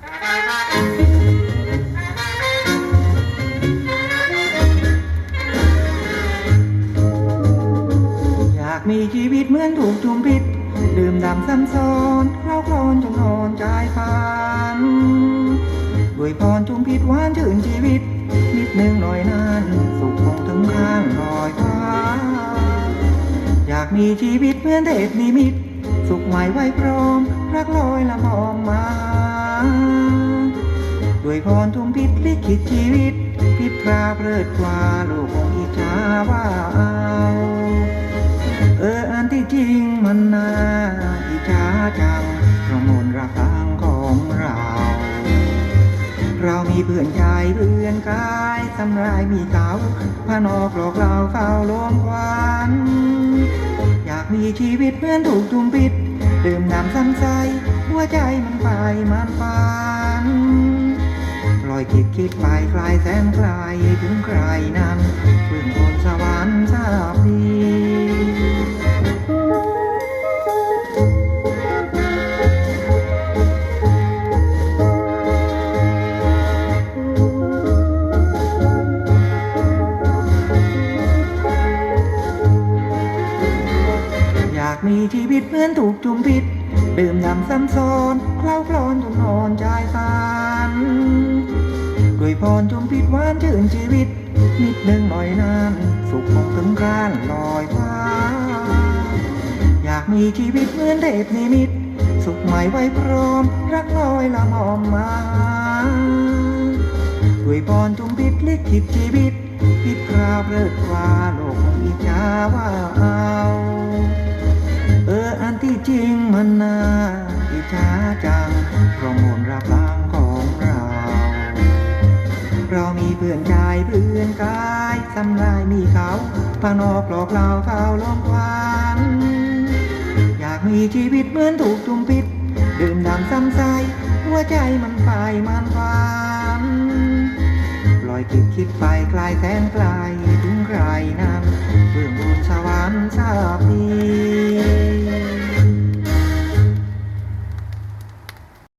อยากมีชีวิตเหมือนถูกจุมพิษดื่มด่ำซ้ำซ้อนเคล้าคลอนจนนอนใจฝันด้วยพรจุมพิษหวานชื่นชีวิต นิดหนึ่งหน่อยนานสุขคงถึงข้างลอยฟ้า อยากมีชีวิตเหมือนเทพนิมิต สุขใหม่ไว้พร้อมรักล วยพรทุมพิษลิขิตชีวิต พิษพราเพลิดกว่าโลกคงอิจฉาว่าเอาเอออันที่จริงมันน่าอิจฉาจังเพราะมนต์รักทางของเรา เรามีเพื่อนใจเพื่อนกายสำรายมีเขาพานอกหลอกเราเฝ้าลมควันอยากมีชีวิตเหมือนถูกจุมพิษดื่มน้ำซ้ำใจหัวใจมันไปมันฝันป คิดคิดไปไกลแสนไกลถึงใครนั้นเพื่อนคนสวรรค์ทราบดีอยากมีชีวิตเหมือนถูกจุมพิษ ดื่มด่ำซ้ำซ้อนเคล้าคลอนจนนอนใจฝันด้ วยพรจุมพิษหวานชื่นชีวิต นิดหนึ่งหน่อยนานสุขคงถึงกรานลอยฟ้า อยากมีชีวิตเหมือนเทพนิมิต สุขใหม่ไว้พร้อม รักลอยละมอมมาด้วยพรจุมพิษลิขิตชีวิตพิษคราวเลิศกว่าโลกคงอิจฉาว่าเอาเอออันที่จริงมันน่าอิจฉาจังเพราะมนตรักลางของเราำลายมีเขาพานอกหลอกเราเฝ้าลมควันอยากมีชีวิตเหมือนถูกจุมพิษดื่มด่ำซ้ำใจหัวใจมันไฟมันฝันปล่อยคิดคิดไปไกลแสนไกล